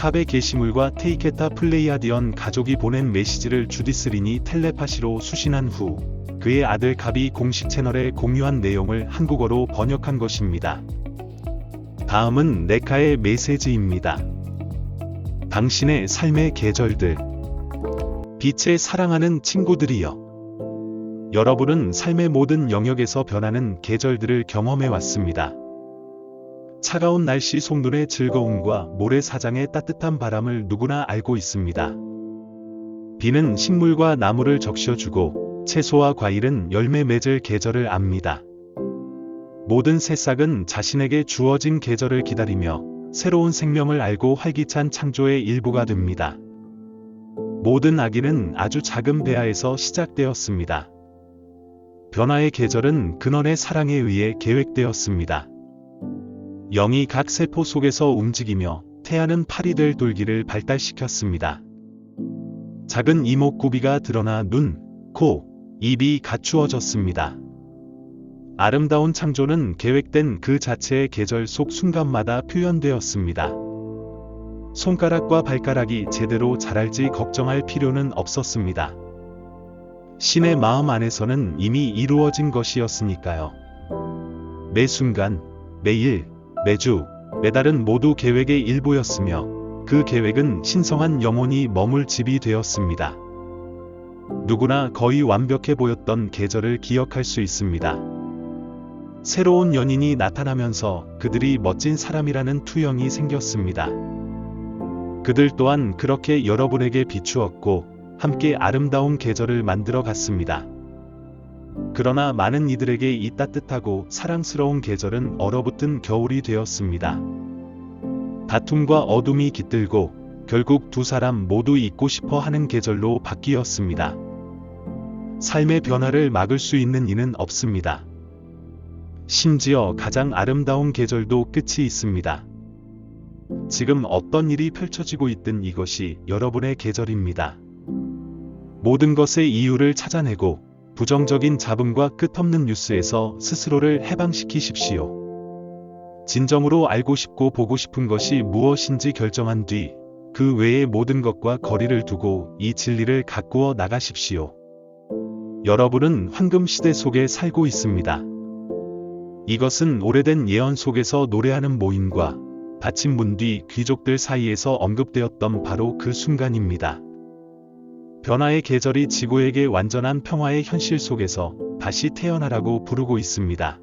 캅의 게시물과 테이케타 플레이아디언 가족이 보낸 메시지를 주디스린이 텔레파시로 수신한 후 그의 아들 갑이 공식 채널에 공유한 내용을 한국어로 번역한 것입니다. 다음은 네카의 메시지입니다. 당신의 삶의 계절들. 빛의 사랑하는 친구들이여. 여러분은 삶의 모든 영역에서 변하는 계절들을 경험해 왔습니다. 차가운 날씨 속눈의 즐거움과 모래사장의 따뜻한 바람을 누구나 알고 있습니다. 비는 식물과 나무를 적셔주고 채소와 과일은 열매 맺을 계절을 압니다. 모든 새싹은 자신에게 주어진 계절을 기다리며 새로운 생명을 알고 활기찬 창조의 일부가 됩니다. 모든 아기는 아주 작은 배아에서 시작되었습니다. 변화의 계절은 근원의 사랑에 의해 계획되었습니다. 영이 각 세포 속에서 움직이며 태아는 파리 될 돌기를 발달시켰습니다. 작은 이목구비가 드러나 눈, 코, 입이 갖추어졌습니다. 아름다운 창조는 계획된 그 자체의 계절 속 순간마다 표현되었습니다. 손가락과 발가락이 제대로 자랄지 걱정할 필요는 없었습니다. 신의 마음 안에서는 이미 이루어진 것이었으니까요. 매 순간, 매일, 매주, 매달은 모두 계획의 일부였으며 그 계획은 신성한 영혼이 머물 집이 되었습니다. 누구나 거의 완벽해 보였던 계절을 기억할 수 있습니다. 새로운 연인이 나타나면서 그들이 멋진 사람이라는 투영이 생겼습니다. 그들 또한 그렇게 여러분에게 비추었고 함께 아름다운 계절을 만들어 갔습니다. 그러나 많은 이들에게 이 따뜻하고 사랑스러운 계절은 얼어붙은 겨울이 되었습니다. 다툼과 어둠이 깃들고 결국 두 사람 모두 잊고 싶어 하는 계절로 바뀌었습니다. 삶의 변화를 막을 수 있는 이는 없습니다. 심지어 가장 아름다운 계절도 끝이 있습니다. 지금 어떤 일이 펼쳐지고 있든 이것이 여러분의 계절입니다. 모든 것의 이유를 찾아내고 부정적인 잡음과 끝없는 뉴스에서 스스로를 해방시키십시오. 진정으로 알고 싶고 보고 싶은 것이 무엇인지 결정한 뒤 그 외의 모든 것과 거리를 두고 이 진리를 가꾸어 나가십시오. 여러분은 황금 시대 속에 살고 있습니다. 이것은 오래된 예언 속에서 노래하는 모임과 닫힌 문뒤 귀족들 사이에서 언급되었던 바로 그 순간입니다. 변화의 계절이 지구에게 완전한 평화의 현실 속에서 다시 태어나라고 부르고 있습니다.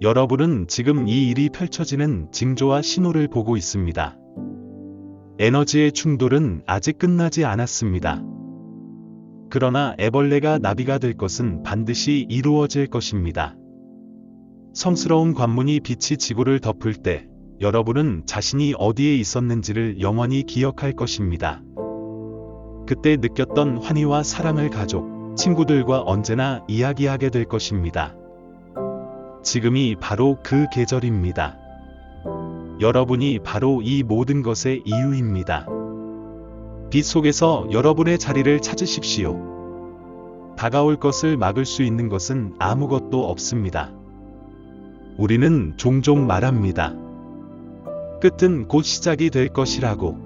여러분은 지금 이 일이 펼쳐지는 징조와 신호를 보고 있습니다. 에너지의 충돌은 아직 끝나지 않았습니다. 그러나 애벌레가 나비가 될 것은 반드시 이루어질 것입니다. 성스러운 관문이 빛이 지구를 덮을 때 여러분은 자신이 어디에 있었는지를 영원히 기억할 것입니다. 그때 느꼈던 환희와 사랑을 가족, 친구들과 언제나 이야기하게 될 것입니다. 지금이 바로 그 계절입니다. 여러분이 바로 이 모든 것의 이유입니다. 빛 속에서 여러분의 자리를 찾으십시오. 다가올 것을 막을 수 있는 것은 아무것도 없습니다. 우리는 종종 말합니다. 끝은 곧 시작이 될 것이라고.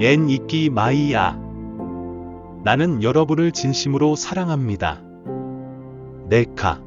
옌 이끼 마이야. 나는 여러분을 진심으로 사랑합니다. 네카.